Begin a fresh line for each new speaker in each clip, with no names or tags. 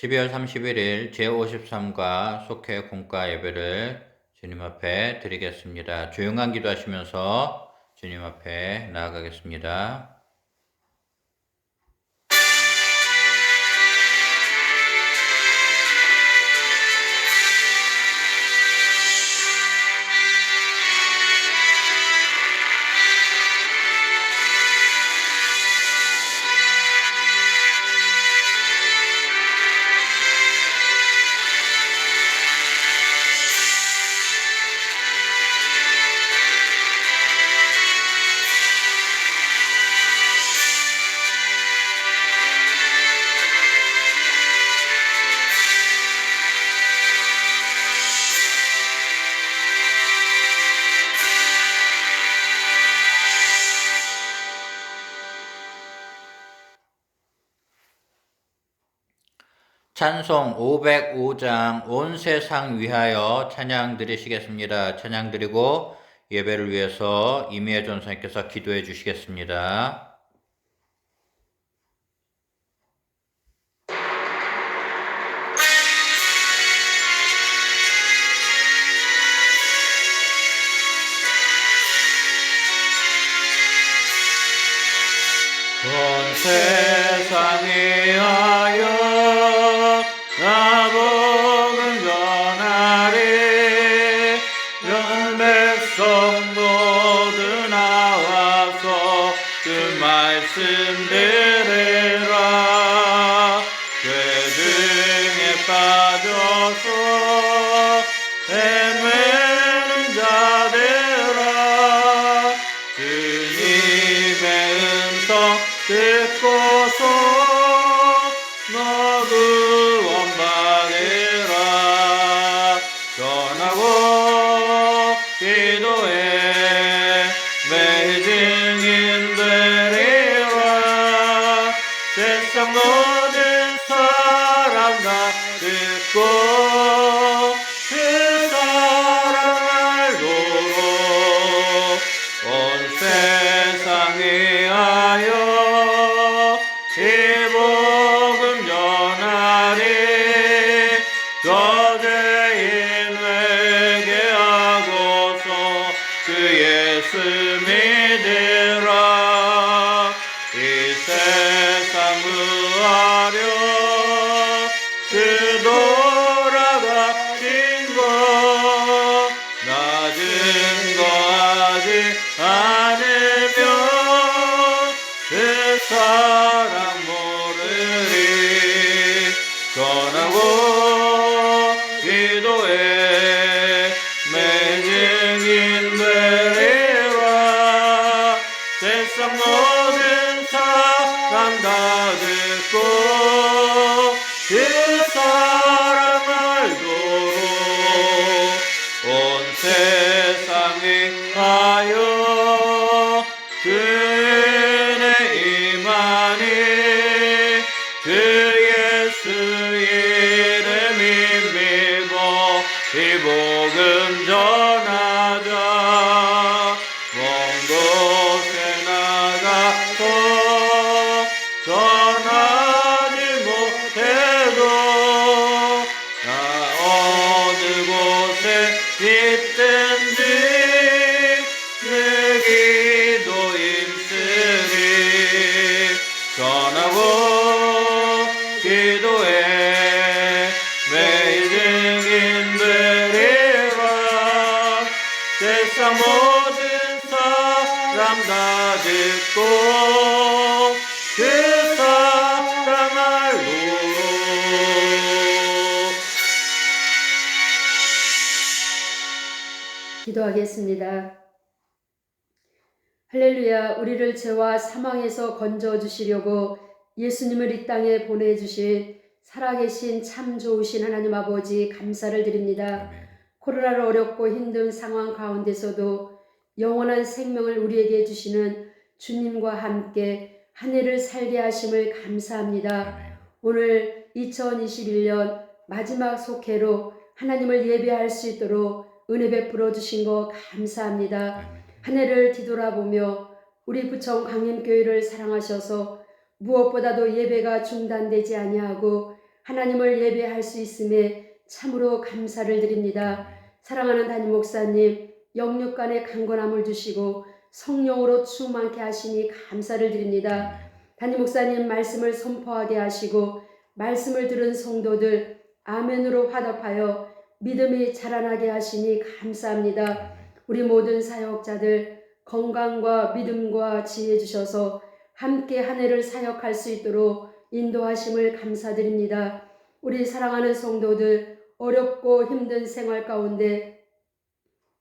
12월 31일 제53과 속회 공과 예배를 주님 앞에 드리겠습니다. 조용한 기도하시면서 주님 앞에 나아가겠습니다. 찬송 505장 온 세상 위하여 찬양 드리시겠습니다. 찬양 드리고 예배를 위해서 이미혜 전사님께서 기도해 주시겠습니다. 온 세상 위 세 사랑
기도하겠습니다. 할렐루야, 우리를 죄와 사망에서 건져 주시려고 예수님을 이 땅에 보내주실 살아계신 참 좋으신 하나님 아버지 감사를 드립니다. 코로나로 어렵고 힘든 상황 가운데서도 영원한 생명을 우리에게 주시는 주님과 함께 한 해를 살게 하심을 감사합니다. 오늘 2021년 마지막 속회로 하나님을 예배할 수 있도록 은혜 베풀어 주신 거 감사합니다. 한 해를 뒤돌아보며 우리 부천 강림교회를 사랑하셔서 무엇보다도 예배가 중단되지 아니하고 하나님을 예배할 수 있음에 참으로 감사를 드립니다. 사랑하는 담임 목사님, 영육간의 강건함을 주시고 성령으로 충만케 하시니 감사를 드립니다. 담임 목사님 말씀을 선포하게 하시고 말씀을 들은 성도들 아멘으로 화답하여 믿음이 자라나게 하시니 감사합니다. 우리 모든 사역자들 건강과 믿음과 지혜 주셔서 함께 한 해를 사역할 수 있도록 인도하심을 감사드립니다. 우리 사랑하는 성도들 어렵고 힘든 생활 가운데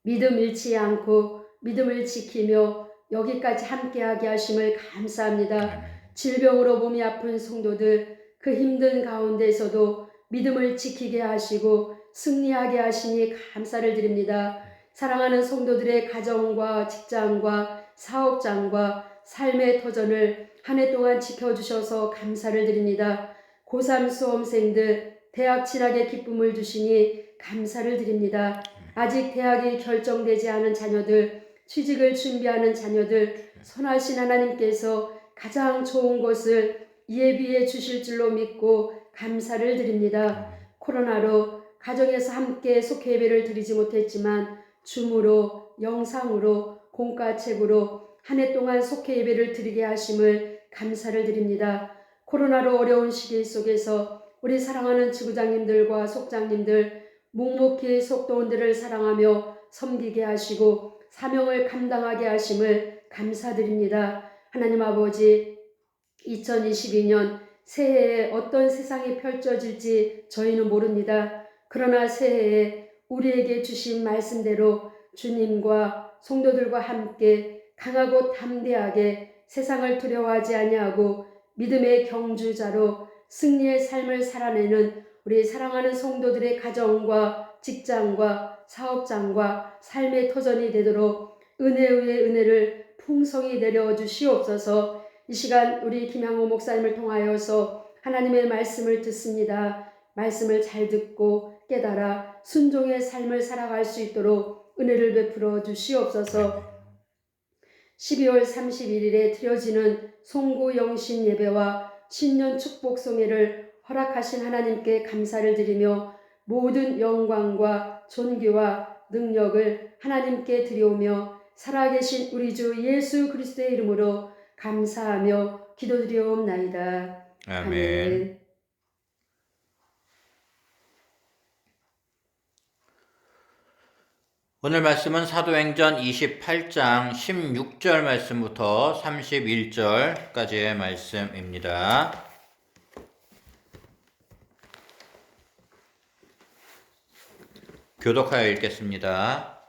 믿음 잃지 않고 믿음을 지키며 여기까지 함께하게 하심을 감사합니다. 질병으로 몸이 아픈 성도들 그 힘든 가운데서도 믿음을 지키게 하시고 승리하게 하시니 감사를 드립니다. 사랑하는 성도들의 가정과 직장과 사업장과 삶의 터전을 한 해 동안 지켜주셔서 감사를 드립니다. 고3 수험생들 대학 진학의 기쁨을 주시니 감사를 드립니다. 아직 대학이 결정되지 않은 자녀들, 취직을 준비하는 자녀들, 선하신 하나님께서 가장 좋은 것을 예비해 주실 줄로 믿고 감사를 드립니다. 코로나로 가정에서 함께 속회 예배를 드리지 못했지만 줌으로 영상으로 공과책으로 한 해 동안 속회 예배를 드리게 하심을 감사를 드립니다. 코로나로 어려운 시기 속에서 우리 사랑하는 지구장님들과 속장님들 묵묵히 속도원들을 사랑하며 섬기게 하시고 사명을 감당하게 하심을 감사드립니다. 하나님 아버지 2022년 새해에 어떤 세상이 펼쳐질지 저희는 모릅니다. 그러나 새해에 우리에게 주신 말씀대로 주님과 성도들과 함께 강하고 담대하게 세상을 두려워하지 아니하고 믿음의 경주자로 승리의 삶을 살아내는 우리 사랑하는 성도들의 가정과 직장과 사업장과 삶의 터전이 되도록 은혜 위에 은혜를 풍성히 내려 주시옵소서. 이 시간 우리 김양호 목사님을 통하여서 하나님의 말씀을 듣습니다. 말씀을 잘 듣고 깨달아 순종의 삶을 살아갈 수 있도록 은혜를 베풀어 주시옵소서. 12월 31일에 드려지는 송구 영신 예배와 신년 축복 송회를 허락하신 하나님께 감사를 드리며 모든 영광과 존귀와 능력을 하나님께 드리오며 살아계신 우리 주 예수 그리스도의 이름으로 감사하며 기도드리옵나이다.
아멘. 오늘 말씀은 사도행전 28장 16절 말씀부터 31절까지의 말씀입니다. 교독하여 읽겠습니다.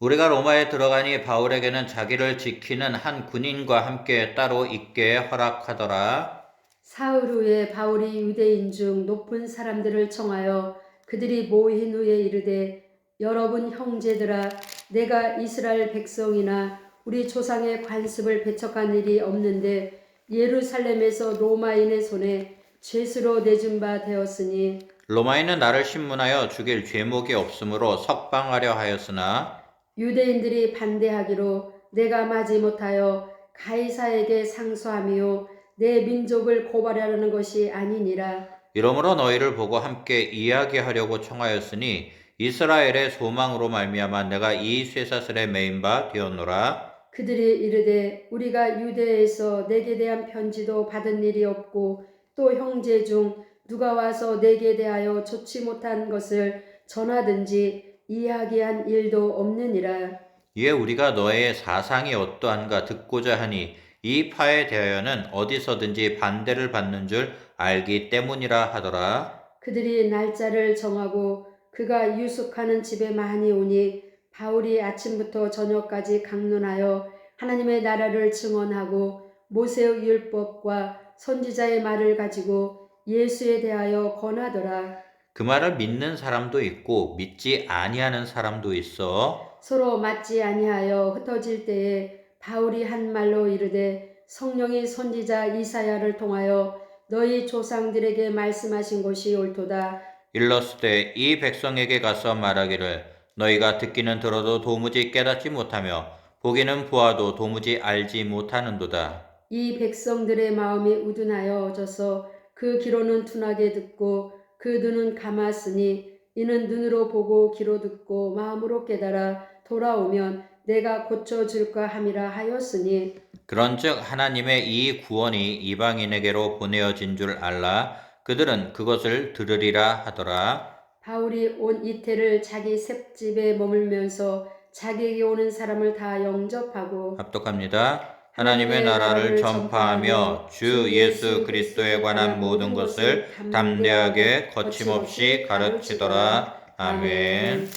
우리가 로마에 들어가니 바울에게는 자기를 지키는 한 군인과 함께 따로 있게 허락하더라.
사흘 후에 바울이 유대인 중 높은 사람들을 청하여 그들이 모인 후에 이르되 여러분 형제들아 내가 이스라엘 백성이나 우리 조상의 관습을 배척한 일이 없는데 예루살렘에서 로마인의 손에 죄수로 내준 바 되었으니
로마인은 나를 신문하여 죽일 죄목이 없으므로 석방하려 하였으나
유대인들이 반대하기로 내가 마지 못하여 가이사에게 상소하며 내 민족을 고발하려는 것이 아니니라.
이러므로 너희를 보고 함께 이야기하려고 청하였으니 이스라엘의 소망으로 말미암아 내가 이 쇠사슬에 매인 바 되었노라.
그들이 이르되 우리가 유대에서 내게 대한 편지도 받은 일이 없고 또 형제 중 누가 와서 내게 대하여 좋지 못한 것을 전하든지 이야기한 일도 없느니라
이에 우리가 너의 사상이 어떠한가 듣고자 하니 이 파에 대하여는 어디서든지 반대를 받는 줄 알기 때문이라 하더라.
그들이 날짜를 정하고 그가 유숙하는 집에 많이 오니 바울이 아침부터 저녁까지 강론하여 하나님의 나라를 증언하고 모세의 율법과 선지자의 말을 가지고 예수에 대하여 권하더라.
그 말을 믿는 사람도 있고 믿지 아니하는 사람도 있어.
서로 맞지 아니하여 흩어질 때에 바울이 한 말로 이르되 성령이 선지자 이사야를 통하여 너희 조상들에게 말씀하신 것이 옳도다.
일렀을 이 백성에게 가서 말하기를 너희가 듣기는 들어도 도무지 깨닫지 못하며 보기는 보아도 도무지 알지 못하는도다.
이 백성들의 마음이 우둔하여 져서 그 귀로는 둔하게 듣고 그 눈은 감았으니 이는 눈으로 보고 귀로 듣고 마음으로 깨달아 돌아오면 내가 고쳐줄까 함이라 하였으니
그런즉 하나님의 이 구원이 이방인에게로 보내어진 줄 알라 그들은 그것을 들으리라 하더라
바울이 온 이태를 자기 셋집에 머물면서 자기에게 오는 사람을 다 영접하고
합독합니다. 하나님의 나라를 전파하며 주 예수 그리스도에 관한 모든 것을 담대하게 거침없이 가르치더라. 아멘.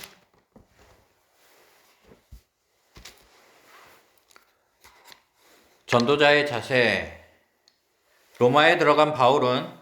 전도자의 자세. 로마에 들어간 바울은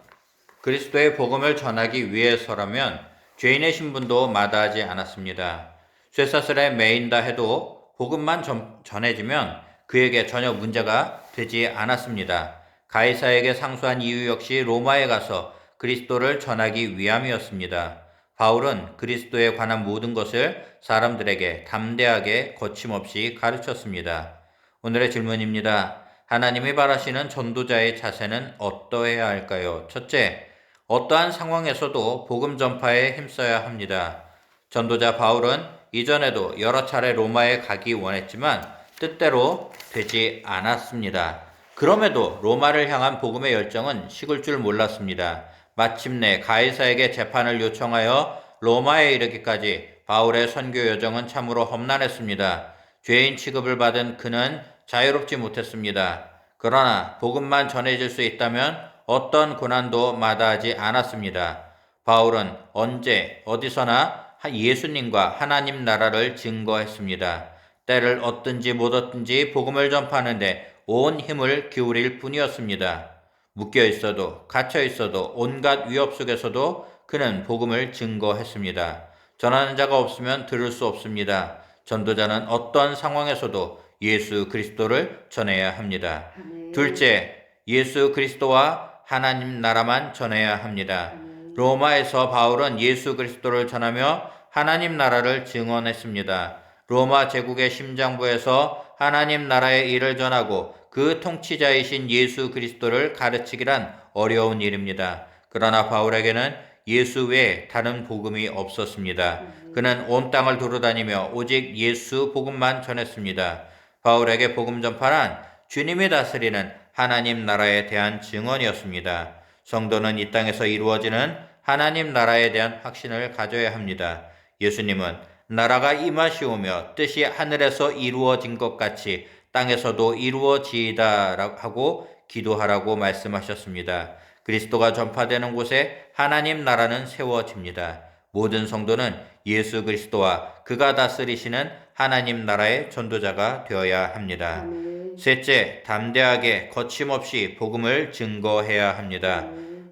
그리스도의 복음을 전하기 위해서라면 죄인의 신분도 마다하지 않았습니다. 쇠사슬에 매인다 해도 복음만 전, 전해지면 그에게 전혀 문제가 되지 않았습니다. 가이사에게 상수한 이유 역시 로마에 가서 그리스도를 전하기 위함이었습니다. 바울은 그리스도에 관한 모든 것을 사람들에게 담대하게 거침없이 가르쳤습니다. 오늘의 질문입니다. 하나님이 바라시는 전도자의 자세는 어떠해야 할까요? 첫째, 어떠한 상황에서도 복음 전파에 힘써야 합니다. 전도자 바울은 이전에도 여러 차례 로마에 가기 원했지만 뜻대로 되지 않았습니다. 그럼에도 로마를 향한 복음의 열정은 식을 줄 몰랐습니다. 마침내 가이사에게 재판을 요청하여 로마에 이르기까지 바울의 선교 여정은 참으로 험난했습니다. 죄인 취급을 받은 그는 자유롭지 못했습니다. 그러나 복음만 전해질 수 있다면 어떤 고난도 마다하지 않았습니다. 바울은 언제 어디서나 예수님과 하나님 나라를 증거했습니다. 때를 얻든지 못 얻든지 복음을 전파하는데 온 힘을 기울일 뿐이었습니다. 묶여 있어도 갇혀 있어도 온갖 위협 속에서도 그는 복음을 증거했습니다. 전하는 자가 없으면 들을 수 없습니다. 전도자는 어떤 상황에서도 예수 그리스도를 전해야 합니다. 둘째, 예수 그리스도와 하나님 나라만 전해야 합니다. 로마에서 바울은 예수 그리스도를 전하며 하나님 나라를 증언했습니다. 로마 제국의 심장부에서 하나님 나라의 일을 전하고 그 통치자이신 예수 그리스도를 가르치기란 어려운 일입니다. 그러나 바울에게는 예수 외에 다른 복음이 없었습니다. 그는 온 땅을 두루다니며 오직 예수 복음만 전했습니다. 바울에게 복음 전파란 주님이 다스리는 하나님 나라에 대한 증언이었습니다. 성도는 이 땅에서 이루어지는 하나님 나라에 대한 확신을 가져야 합니다. 예수님은 나라가 임하시오며 뜻이 하늘에서 이루어진 것 같이 땅에서도 이루어지이다 하고 기도하라고 말씀하셨습니다. 그리스도가 전파되는 곳에 하나님 나라는 세워집니다. 모든 성도는 예수 그리스도와 그가 다스리시는 하나님 나라의 전도자가 되어야 합니다. 셋째, 담대하게 거침없이 복음을 증거해야 합니다.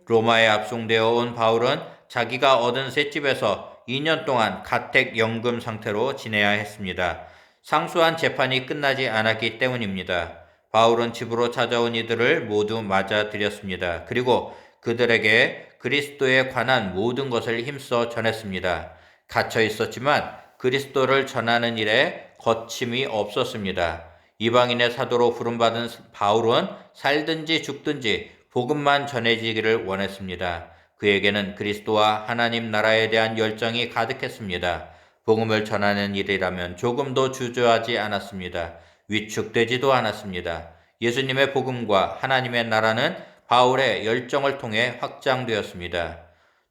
로마에 압송되어 온 바울은 자기가 얻은 셋집에서 2년 동안 가택 연금 상태로 지내야 했습니다. 상수한 재판이 끝나지 않았기 때문입니다. 바울은 집으로 찾아온 이들을 모두 맞아들였습니다. 그리고 그들에게 그리스도에 관한 모든 것을 힘써 전했습니다. 갇혀 있었지만 그리스도를 전하는 일에 거침이 없었습니다. 이방인의 사도로 부름받은 바울은 살든지 죽든지 복음만 전해지기를 원했습니다. 그에게는 그리스도와 하나님 나라에 대한 열정이 가득했습니다. 복음을 전하는 일이라면 조금도 주저하지 않았습니다. 위축되지도 않았습니다. 예수님의 복음과 하나님의 나라는 바울의 열정을 통해 확장되었습니다.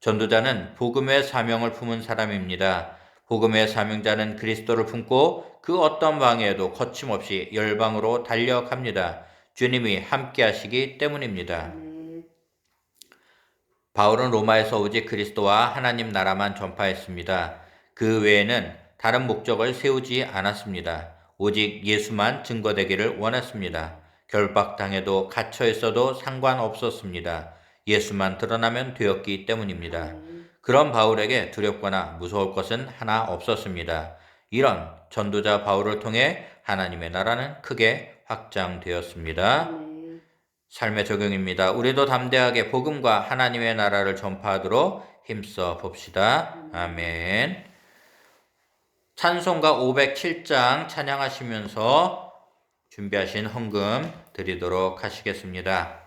전도자는 복음의 사명을 품은 사람입니다. 복음의 사명자는 그리스도를 품고 그 어떤 방해에도 거침없이 열방으로 달려갑니다. 주님이 함께 하시기 때문입니다. 바울은 로마에서 오직 그리스도와 하나님 나라만 전파했습니다. 그 외에는 다른 목적을 세우지 않았습니다. 오직 예수만 증거되기를 원했습니다. 결박당해도 갇혀 있어도 상관없었습니다. 예수만 드러나면 되었기 때문입니다. 그런 바울에게 두렵거나 무서울 것은 하나 없었습니다. 이런 전도자 바울을 통해 하나님의 나라는 크게 확장되었습니다.
아멘.
삶의 적용입니다. 우리도 담대하게 복음과 하나님의 나라를 전파하도록 힘써 봅시다. 아멘. 찬송가 507장 찬양하시면서 준비하신 헌금 드리도록 하시겠습니다.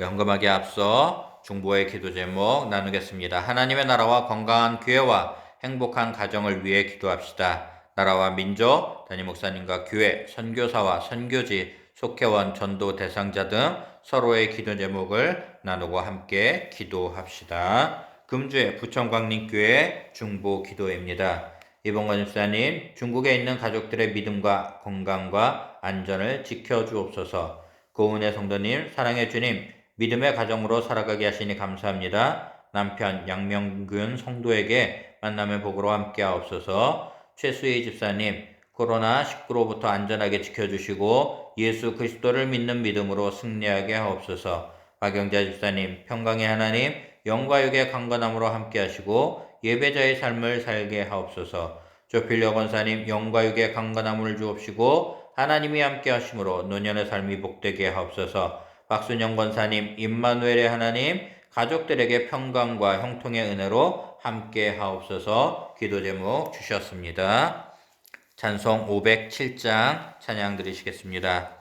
헌금하기 앞서 중보의 기도 제목 나누겠습니다. 하나님의 나라와 건강한 교회와 행복한 가정을 위해 기도합시다. 나라와 민족, 담임 목사님과 교회, 선교사와 선교지, 속회원, 전도 대상자 등 서로의 기도 제목을 나누고 함께 기도합시다. 금주의 부천광림교회 중보 기도입니다. 이봉건 집사님, 중국에 있는 가족들의 믿음과 건강과 안전을 지켜주옵소서. 고은의 성도님, 사랑의 주님, 믿음의 가정으로 살아가게 하시니 감사합니다. 남편 양명균 성도에게 만남의 복으로 함께 하옵소서. 최수희 집사님, 코로나19로부터 안전하게 지켜주시고 예수 그리스도를 믿는 믿음으로 승리하게 하옵소서. 박영자 집사님, 평강의 하나님, 영과육의 강건함으로 함께 하시고 예배자의 삶을 살게 하옵소서. 조필려 권사님, 영과육의 강건함을 주옵시고 하나님이 함께 하심으로 노년의 삶이 복되게 하옵소서. 박순영 권사님, 임마누엘의 하나님, 가족들에게 평강과 형통의 은혜로 함께 하옵소서. 기도 제목 주셨습니다. 찬송 507장 찬양 드리시겠습니다.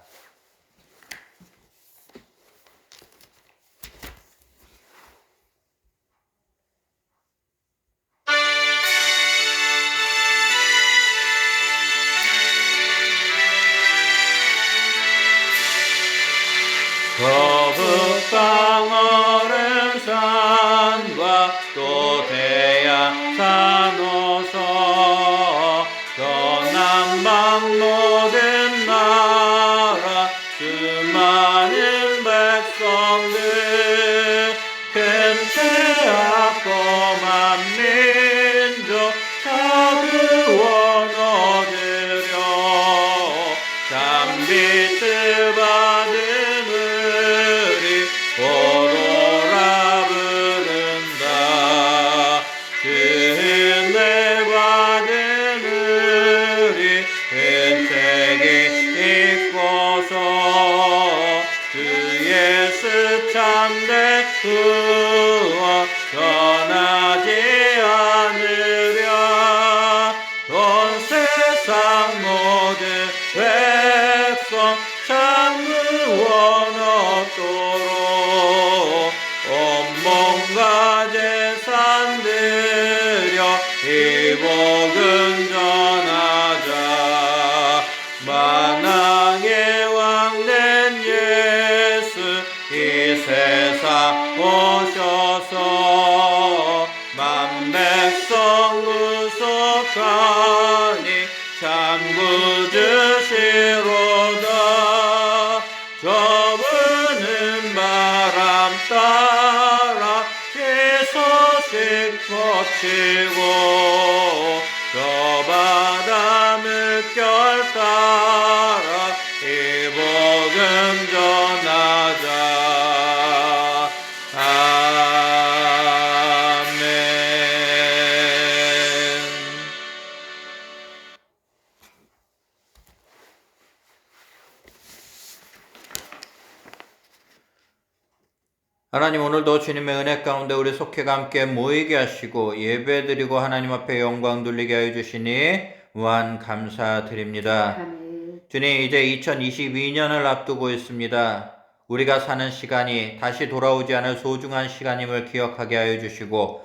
하나님 오늘도 주님의 은혜 가운데 우리 속회가 함께 모이게 하시고 예배드리고 하나님 앞에 영광 돌리게 하여 주시니 무한 감사드립니다.
아멘.
주님 이제 2022년을 앞두고 있습니다. 우리가 사는 시간이 다시 돌아오지 않을 소중한 시간임을 기억하게 하여 주시고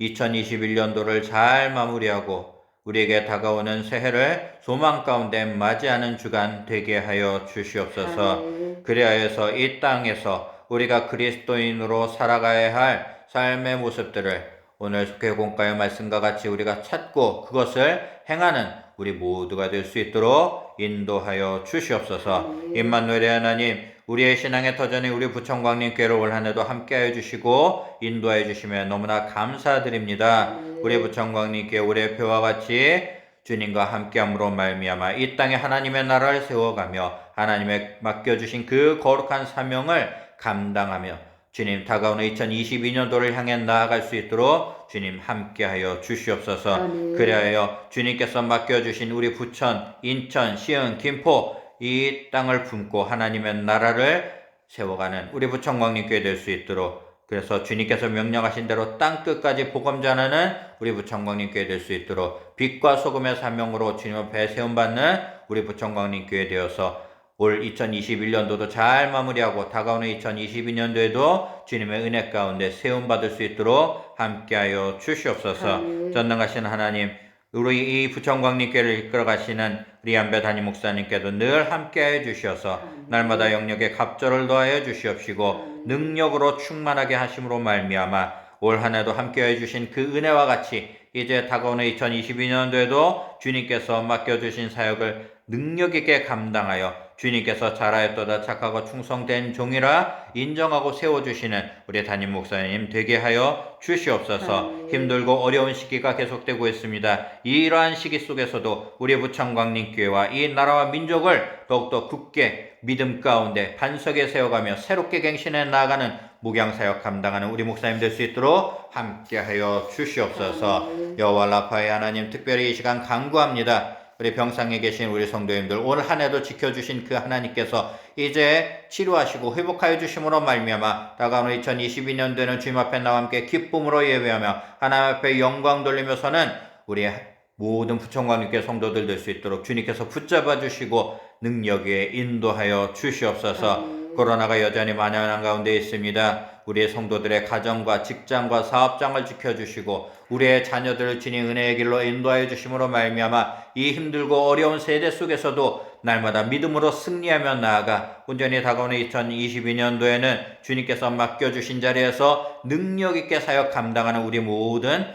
2021년도를 잘 마무리하고 우리에게 다가오는 새해를 소망 가운데 맞이하는 주간 되게 하여 주시옵소서. 그리하여서 이 땅에서 우리가 그리스도인으로 살아가야 할 삶의 모습들을 오늘 속회공과의 말씀과 같이 우리가 찾고 그것을 행하는 우리 모두가 될 수 있도록 인도하여 주시옵소서.
아멘.
임마누엘의 하나님, 우리의 신앙의 터전이 우리 부천광림 교회를 올 한해도 함께하여 주시고 인도하여 주시면 너무나 감사드립니다. 우리 부천광림 교회 올해 표와 같이 주님과 함께함으로 말미암아 이 땅에 하나님의 나라를 세워가며 하나님의 맡겨주신 그 거룩한 사명을 감당하며 주님 다가오는 2022년도를 향해 나아갈 수 있도록 주님 함께하여 주시옵소서.
아멘.
그리하여 주님께서 맡겨주신 우리 부천, 인천, 시흥, 김포 이 땅을 품고 하나님의 나라를 세워가는 우리 부천광림교회 될 수 있도록 그래서 주님께서 명령하신 대로 땅 끝까지 복음 전하는 우리 부천광림교회 될 수 있도록 빛과 소금의 사명으로 주님 앞에 세움 받는 우리 부천광림교회 되어서 올 2021년도도 잘 마무리하고 다가오는 2022년도에도 주님의 은혜 가운데 세움 받을 수 있도록 함께하여 주시옵소서.
아멘.
전능하신 하나님, 우리 이 부천광림교회를 이끌어 가시는 우리 안배 담임 목사님께도 늘 함께하여 주시어서 날마다 영역에 갑절을 더하여 주시옵시고 능력으로 충만하게 하심으로 말미암아 올 한해도 함께해 주신 그 은혜와 같이 이제 다가오는 2022년도에도 주님께서 맡겨주신 사역을 능력 있게 감당하여 주님께서 잘하였도다 착하고 충성된 종이라 인정하고 세워주시는 우리 담임 목사님 되게 하여 주시옵소서. 힘들고 어려운 시기가 계속되고 있습니다. 이러한 시기 속에서도 우리 부천광림교회와 이 나라와 민족을 더욱더 굳게 믿음 가운데 반석에 세워가며 새롭게 갱신해 나아가는 목양사역 감당하는 우리 목사님 될 수 있도록 함께하여 주시옵소서. 여호와 라파의 하나님 특별히 이 시간 간구합니다. 우리 병상에 계신 우리 성도님들 올 한해도 지켜주신 그 하나님께서 이제 치료하시고 회복하여 주심으로 말미암아 다가오는 2022년도에는 주님 앞에 나와 함께 기쁨으로 예배하며 하나님 앞에 영광 돌리며서는 우리 모든 부천광님께 성도들 될 수 있도록 주님께서 붙잡아 주시고 능력 위에 인도하여 주시옵소서. 코로나가 여전히 만연한 가운데 있습니다. 우리의 성도들의 가정과 직장과 사업장을 지켜주시고 우리의 자녀들을 주님 은혜의 길로 인도하여 주심으로 말미암아 이 힘들고 어려운 세대 속에서도 날마다 믿음으로 승리하며 나아가 온전히 다가오는 2022년도에는 주님께서 맡겨주신 자리에서 능력 있게 사역 감당하는 우리 모든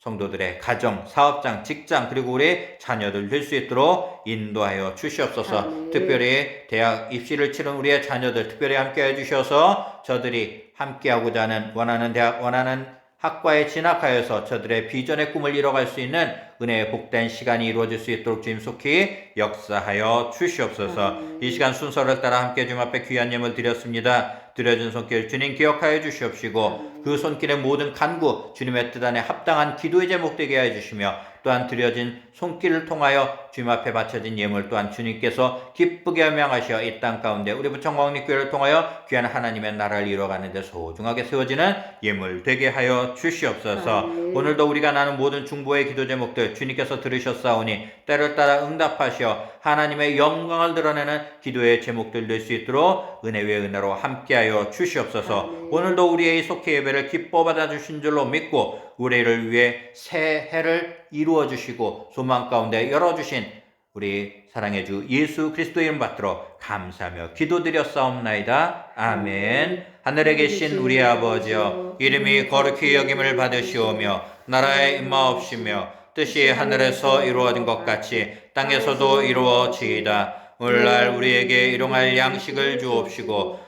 성도들의 가정, 사업장, 직장 그리고 우리 자녀들 될 수 있도록 인도하여 주시옵소서.
아멘.
특별히 대학 입시를 치른 우리의 자녀들 특별히 함께해 주셔서 저들이 함께하고자 하는 원하는 대학 원하는 학과에 진학하여서 저들의 비전의 꿈을 이뤄갈 수 있는 은혜의 복된 시간이 이루어질 수 있도록 주님 속히 역사하여 주시옵소서.
아멘.
이 시간 순서를 따라 함께 주님 앞에 귀한 예물 드렸습니다. 드려진 손길 주님 기억하여 주시옵시고 그 손길의 모든 간구 주님의 뜻 안에 합당한 기도의 제목 되게 하여 주시며 또한 드려진 손길을 통하여 주님 앞에 바쳐진 예물 또한 주님께서 기쁘게 하명하시어 이 땅 가운데 우리 부천 광립교회를 통하여 귀한 하나님의 나라를 이루어가는 데 소중하게 세워지는 예물 되게 하여 주시옵소서
아멘.
오늘도 우리가 나눈 모든 중보의 기도 제목들 주님께서 들으셨사오니 때를 따라 응답하시어 하나님의 영광을 드러내는 기도의 제목들 될 수 있도록 은혜 위에 은혜로 함께하여 주시옵소서
아멘.
오늘도 우리의 이 속회 예배를 기뻐 받아주신 줄로 믿고 우리를 위해 새 해를 이루어 주시고 소망 가운데 열어주신 우리 사랑의 주 예수 그리스도 이름 받들어 감사하며 기도드렸사옵나이다. 아멘. 하늘에 계신 우리 아버지여 이름이 거룩히 여김을 받으시오며 나라의 임마옵시며 뜻이 하늘에서 이루어진 것 같이 땅에서도 이루어지이다. 오늘날 우리에게 일용할 양식을 주옵시고